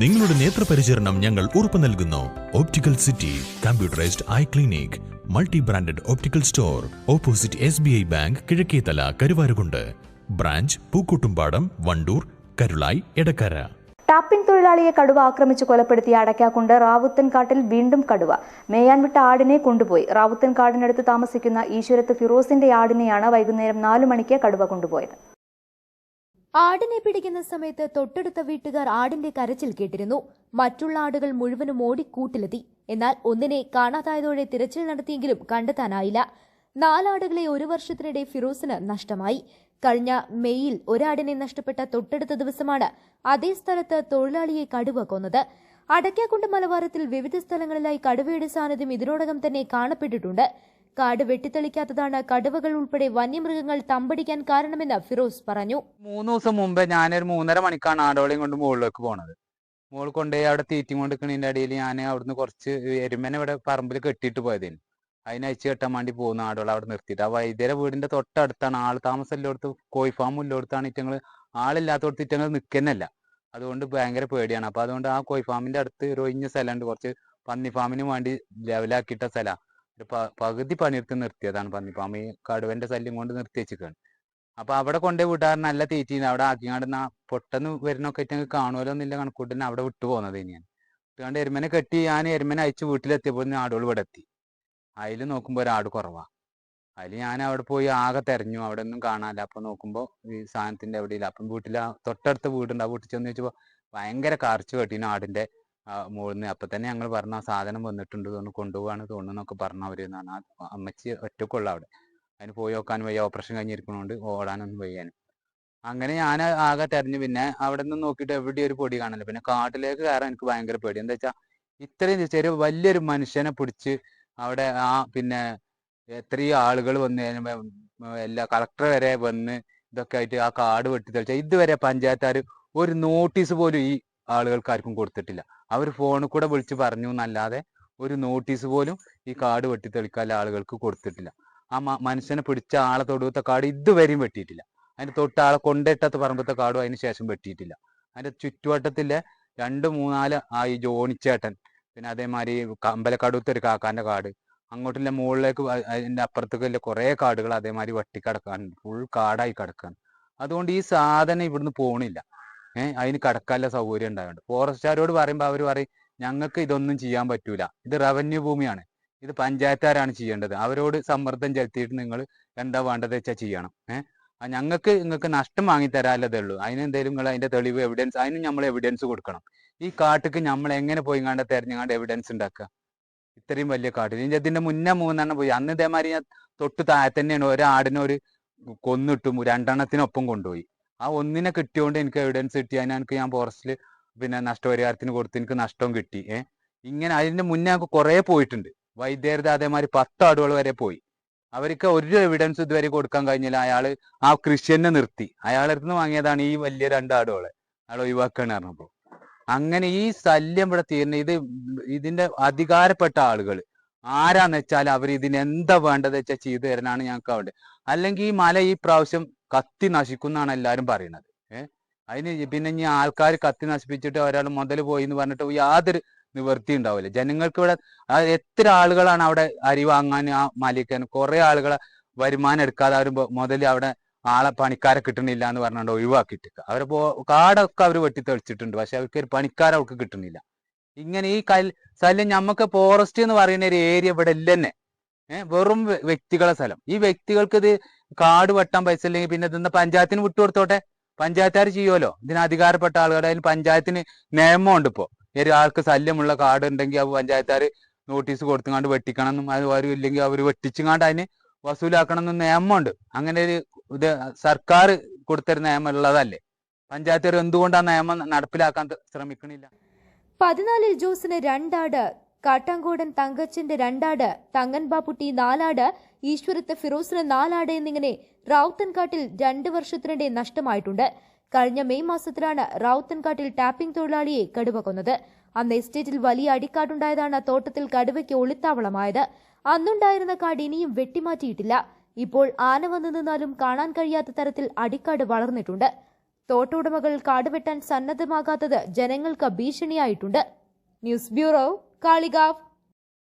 നിങ്ങളുടെ നേത്രപരിചരണം ഞങ്ങൾ ഉറപ്പു നൽകുന്നു. Optical city computerised eye clinic multi branded optical store opposite S B I bank Kizhakkethala Karuvarakundu branch Pookkottumpadam Wandoor Karulai Edakkara tapping തൊഴിലാളിയെ കടുവ ആക്രമിച്ച് കൊലപ്പെടുത്തിയ അടയ്ക്കാക്കുണ്ട് റാവുത്തൻകാട്ടിൽ വീണ്ടും കടുവ. മേയാൻ വിട്ട ആടിനെ കൊണ്ടുപോയി. റാവുത്തൻകാടിനടുത്ത് താമസിക്കുന്ന ഈശ്വരത്ത് ഫിറോസിന്റെ ആടിനെയാണ് വൈകുന്നേരം നാലു മണിക്ക് കടുവ കൊണ്ടുപോയത്. ആടിനെ പിടിക്കുന്ന സമയത്ത് തൊട്ടടുത്ത വീട്ടുകാർ ആടിന്റെ കരച്ചിൽ കേട്ടിരുന്നു. മറ്റുള്ള ആടുകൾ മുഴുവനും ഓടി കൂട്ടിലെത്തി. എന്നാൽ ഒന്നിനെ കാണാതായതോടെ തിരച്ചിൽ നടത്തിയെങ്കിലും കണ്ടെത്താനായില്ല. നാലാടുകളെ ഒരു വർഷത്തിനിടെ ഫിറോസിന് നഷ്ടമായി. കഴിഞ്ഞ മെയ്യിൽ ഒരാടിനെ നഷ്ടപ്പെട്ട തൊട്ടടുത്ത ദിവസമാണ് അതേ സ്ഥലത്ത് തൊഴിലാളിയെ കടുവ കൊന്നത് അടയ്ക്കാക്കുണ്ട് മലബാരത്തിൽ വിവിധ സ്ഥലങ്ങളിലായി കടുവയുടെ സാന്നിധ്യം ഇതിനോടകം തന്നെ കാണപ്പെട്ടിട്ടുണ്ട്. കാട് വെട്ടിത്തെളിക്കാത്തതാണ് കടുവകൾ ഉൾപ്പെടെ വന്യമൃഗങ്ങൾ തമ്പടിക്കാൻ കാരണമെന്ന് ഫിറോസ് പറഞ്ഞു. മൂന്ന് ദിവസം മുമ്പേ ഞാനൊരു മൂന്നര മണിക്കാണ് ആടോളയും കൊണ്ട് മുകളിലേക്ക് പോണത്. മുകളിൽ കൊണ്ടുപോയി അവിടെ തീറ്റി കൊണ്ടിരിക്കണതിന്റെ അടിയിൽ ഞാൻ അവിടുന്ന് കുറച്ച് എരുമനെ ഇവിടെ പറമ്പിൽ കെട്ടിയിട്ട് പോയതേനു. അതിന് കെട്ടാൻ വേണ്ടി പോകുന്ന ആടുകൾ അവിടെ നിർത്തിയിട്ട്. ആ വൈദ്യരെ വീടിന്റെ തൊട്ടടുത്താണ്. ആൾ താമസം എല്ലായിടത്ത് കോഴി ഫാം എല്ലായിടത്താണ് ഇറ്റങ്ങൾ ആളില്ലാത്തടത്ത് ഇറ്റങ്ങൾ നിൽക്കുന്നല്ല അതുകൊണ്ട് ഭയങ്കര പേടിയാണ്. അപ്പൊ അതുകൊണ്ട് ആ കോഴി ഫാമിന്റെ അടുത്ത് ഒരു ഒഴിഞ്ഞ സ്ഥലമുണ്ട്. കുറച്ച് പന്നി ഫാമിന് വേണ്ടി ലെവലാക്കിയിട്ട സ്ഥലം. ഒരു പകുതി പണിയെടുത്ത് നിർത്തിയതാണ് ഫാം ഈ കടുവന്റെ ശല്യം കൊണ്ട് നിർത്തി വെച്ചിരിക്കുകയാണ് അപ്പൊ അവിടെ കൊണ്ടുപോയി വിടാറ് നല്ല തീറ്റിന്. അവിടെ ആക്കിങ്ങാണ്ട് നാ പൊട്ടെന്ന് വരുന്നൊക്കെ ആയിട്ട് കാണുമല്ലോ എന്നില്ല കണക്കൂട്ടിന് അവിടെ വിട്ടു പോകുന്നത് തന്നെയാണ് വിട്ടുകൊണ്ട് എരുമനെ കെട്ടി ഞാൻ എരുമനെ അയച്ച് വീട്ടിലെത്തിയപ്പോൾ ആടുകൾ ഇവിടെ എത്തി. അതിൽ നോക്കുമ്പോൾ ഒരാട് കുറവാ. അതിൽ ഞാൻ അവിടെ പോയി ആകെ തെരഞ്ഞു. അവിടെ ഒന്നും കാണാനില്ല. അപ്പൊ നോക്കുമ്പോൾ ഈ സാധനത്തിന്റെ എവിടെയില്ല. അപ്പം വീട്ടിലെ തൊട്ടടുത്ത വീടുണ്ട്. ആ വീട്ടിൽ ചെന്ന് ചോദിച്ചപ്പോൾ ഭയങ്കര കാർച്ച് കെട്ടീന് ആടിന്റെ. മുകളിൽ അപ്പൊ തന്നെ ഞങ്ങൾ പറഞ്ഞു ആ സാധനം വന്നിട്ടുണ്ട് തോന്നുന്നു കൊണ്ടുപോവാണ് തോന്നുന്നു എന്നൊക്കെ പറഞ്ഞു അവർ എന്നാണ്. അമ്മച്ചി ഒറ്റക്കുള്ള അവിടെ. അതിന് പോയി നോക്കാൻ വയ്യ ഓപ്പറേഷൻ കഴിഞ്ഞിരിക്കണോണ്ട് ഓടാനൊന്നും വയ്യാനും. അങ്ങനെ ഞാൻ ആകെ തെരഞ്ഞു. പിന്നെ അവിടെ നിന്ന് നോക്കിയിട്ട് എവിടെയും ഒരു പൊടി കാണില്ല പിന്നെ കാട്ടിലേക്ക് കയറാൻ എനിക്ക് ഭയങ്കര പേടി. എന്താ വെച്ചാൽ ഇത്രയും ചെറിയ വലിയൊരു മനുഷ്യനെ പിടിച്ച് അവിടെ ആ പിന്നെ എത്രയും ആളുകൾ വന്ന് എല്ലാ കളക്ടർ വരെ വന്ന് ഇതൊക്കെ ആയിട്ട് ആ കാട് വെട്ടിത്തെളിച്ച. ഇതുവരെ പഞ്ചായത്താർ ഒരു നോട്ടീസ് പോലും ഈ ആളുകൾക്ക് ആർക്കും കൊടുത്തിട്ടില്ല. അവർ ഫോണിൽ കൂടെ വിളിച്ച് പറഞ്ഞു എന്നല്ലാതെ ഒരു നോട്ടീസ് പോലും ഈ കാട് വെട്ടിത്തെളിക്കാൻ ആളുകൾക്ക് കൊടുത്തിട്ടില്ല. ആ മനുഷ്യനെ പിടിച്ച ആളെ തൊടുത്ത കാട് ഇതുവരെയും വെട്ടിയിട്ടില്ല. അതിന്റെ തൊട്ട് ആളെ കൊണ്ടിട്ടത്ത് പറമ്പത്തെ കാടും അതിന് ശേഷം വെട്ടിയിട്ടില്ല. അതിന്റെ ചുറ്റുവട്ടത്തിലെ രണ്ട് മൂന്നാൽ ആ ഈ ജോണിച്ചേട്ടൻ പിന്നെ അതേമാതിരി അമ്പലക്കാടുത്ത ഒരു കാക്കാന്റെ കാട് അങ്ങോട്ടുള്ള മുകളിലേക്ക് അതിന്റെ അപ്പുറത്തേക്കുള്ള കുറെ കാടുകൾ അതേമാതിരി വെട്ടിക്കിടക്കാനുണ്ട്. ഫുൾ കാടായി കിടക്കാണ്. അതുകൊണ്ട് ഈ സാധനം ഇവിടുന്ന് പോണില്ല. ഏഹ് അതിന് കടക്കാനുള്ള സൗകര്യം ഉണ്ടാവുന്നുണ്ട് ഫോറസ്റ്റുകാരോട് പറയുമ്പോൾ അവർ പറയും ഞങ്ങൾക്ക് ഇതൊന്നും ചെയ്യാൻ പറ്റൂല. ഇത് റവന്യൂ ഭൂമിയാണ്. ഇത് പഞ്ചായത്തുകാരാണ് ചെയ്യേണ്ടത്. അവരോട് സമ്മർദ്ദം ചെലുത്തിയിട്ട് നിങ്ങൾ എന്താ വേണ്ടത് വെച്ചാൽ ചെയ്യണം. ഏഹ് ഞങ്ങൾക്ക് നിങ്ങൾക്ക് നഷ്ടം വാങ്ങി തരാല്ലതേ ഉള്ളൂ അതിനെന്തെങ്കിലും നിങ്ങൾ അതിന്റെ തെളിവ് എവിഡൻസ് അതിന് നമ്മൾ എവിഡൻസ് കൊടുക്കണം. ഈ കാട്ടിക്ക് നമ്മൾ എങ്ങനെ പോയി കണ്ട തെരഞ്ഞുകാണ്ട് എവിഡൻസ് ഉണ്ടാക്കുക? ഇത്രയും വലിയ കാട്ടിൽ. ഇനി ഇതിന്റെ മുന്നേ മൂന്നെണ്ണം പോയി. അന്ന് ഇതേമാതിരി ഞാൻ തൊട്ട് താഴെ തന്നെയാണ് ഒരാടിനെ ഒരു കൊന്നിട്ടും രണ്ടെണ്ണത്തിനൊപ്പം കൊണ്ടുപോയി. ആ ഒന്നിനെ കിട്ടിയോണ്ട് എനിക്ക് എവിഡൻസ് കിട്ടി. അതിന് എനിക്ക് ഞാൻ ഫോറസ്റ്റിൽ പിന്നെ നഷ്ടപരിഹാരത്തിന് കൊടുത്ത് എനിക്ക് നഷ്ടവും കിട്ടി. ഏഹ് ഇങ്ങനെ അതിന്റെ മുന്നേ ഞങ്ങൾക്ക് കുറെ പോയിട്ടുണ്ട്. വൈദ്യരുടെ അതേമാതിരി പത്ത് ആടുകൾ വരെ പോയി. അവർക്ക് ഒരു എവിഡൻസ് ഇതുവരെ കൊടുക്കാൻ കഴിഞ്ഞില്ല. അയാൾ ആ കൃഷി തന്നെ നിർത്തി. അയാളുടെ അടുത്ത് നിന്ന് വാങ്ങിയതാണ് ഈ വലിയ രണ്ട് ആടുകളെ. അയാൾ ഒഴിവാക്കാണ് പറഞ്ഞപ്പോ. അങ്ങനെ ഈ ശല്യം ഇവിടെ തീരുന്ന ഇത് ഇതിന്റെ അധികാരപ്പെട്ട ആളുകൾ ആരാന്ന് വെച്ചാൽ അവർ ഇതിന് എന്താ വേണ്ടത് വെച്ചാൽ ചെയ്തു തരാനാണ് ഞങ്ങൾക്ക് അവിടെ അല്ലെങ്കിൽ ഈ മല ഈ പ്രാവശ്യം കത്തി നശിക്കുന്നാണ് എല്ലാരും പറയുന്നത് ഏഹ് അതിന് പിന്നെ ഇനി ആൾക്കാർ കത്തി നശിപ്പിച്ചിട്ട് ഒരാൾ മുതൽ പോയി എന്ന് പറഞ്ഞിട്ട് യാതൊരു നിവൃത്തി ഉണ്ടാവില്ല. ജനങ്ങൾക്ക് ഇവിടെ എത്ര ആളുകളാണ് അവിടെ അരി വാങ്ങാൻ ആ മലിക്കാൻ കുറെ ആളുകളെ വരുമാനം എടുക്കാതെ അവർ മുതൽ അവിടെ ആളെ പണിക്കാരെ കിട്ടണില്ല എന്ന് പറഞ്ഞുകൊണ്ട് ഒഴിവാക്കിയിട്ട് അവരെ പോ കാടൊക്കെ അവർ വെട്ടിത്തെളിച്ചിട്ടുണ്ട്. പക്ഷെ അവർക്ക് ഒരു പണിക്കാരെ അവർക്ക് കിട്ടണില്ല. ഇങ്ങനെ ഈ കൽ സ്ഥലം ഞമ്മക്ക് ഫോറസ്റ്റ് എന്ന് പറയുന്ന ഒരു ഏരിയ ഇവിടെ ഇല്ല തന്നെ ഏഹ് വെറും വ്യ- വ്യക്തികളെ സ്ഥലം. ഈ വ്യക്തികൾക്ക് ഇത് കാട് വെട്ടാൻ പൈസ ഇല്ലെങ്കിൽ പിന്നെ ഇതെന്താ പഞ്ചായത്തിന് വിട്ടുകൊടുത്തോട്ടെ പഞ്ചായത്തുകാർ ചെയ്യുമല്ലോ ഇതിന് അധികാരപ്പെട്ട ആളുകളുടെ അതിന് പഞ്ചായത്തിന് നിയമമുണ്ട് ഇപ്പോ. ഒരു ആൾക്ക് ശല്യമുള്ള കാട് ഉണ്ടെങ്കിൽ ആ പഞ്ചായത്തുകാർ നോട്ടീസ് കൊടുത്തുകൊണ്ട് വെട്ടിക്കണം എന്നും അത് അവർ ഇല്ലെങ്കിൽ അവർ വെട്ടിച്ചുകൊണ്ട് അതിന് വസൂലാക്കണം എന്നും നിയമമുണ്ട്. അങ്ങനെ ഒരു ഇത് സർക്കാർ കൊടുത്തൊരു നിയമം ഉള്ളതല്ലേ പഞ്ചായത്തുകാർ എന്തുകൊണ്ട് ആ നിയമം നടപ്പിലാക്കാൻ ശ്രമിക്കണില്ല? പതിനാലിൽ ജോസിന് രണ്ടാട് കാട്ടാങ്കോടൻ തങ്കച്ചന്റെ രണ്ടാട് തങ്ങൻബാപ്പുട്ടി നാലാട് ഈശ്വരത്ത് ഫിറോസിന് നാലാട് എന്നിങ്ങനെ റാവുത്തൻകാട്ടിൽ രണ്ട് വർഷത്തിനിടെ നഷ്ടമായിട്ടുണ്ട്. കഴിഞ്ഞ മെയ് മാസത്തിലാണ് റാവുത്തൻകാട്ടിൽ ടാപ്പിംഗ് തൊഴിലാളിയെ കടുവ കൊന്നത് അന്ന് എസ്റ്റേറ്റിൽ വലിയ അടിക്കാടുണ്ടായതാണ് തോട്ടത്തിൽ കടുവയ്ക്ക് ഒളിത്താവളമായത്. അന്നുണ്ടായിരുന്ന കാട് ഇനിയും വെട്ടിമാറ്റിയിട്ടില്ല. ഇപ്പോൾ ആന വന്നു നിന്നാലും കാണാൻ കഴിയാത്ത തരത്തിൽ അടിക്കാട് വളർന്നിട്ടുണ്ട്. തോട്ടുടമകൾ കാട് വെട്ടാൻ സന്നദ്ധമാകാത്തത് ജനങ്ങൾക്ക് ഭീഷണിയായിട്ടുണ്ട്. News bureau Kalikavu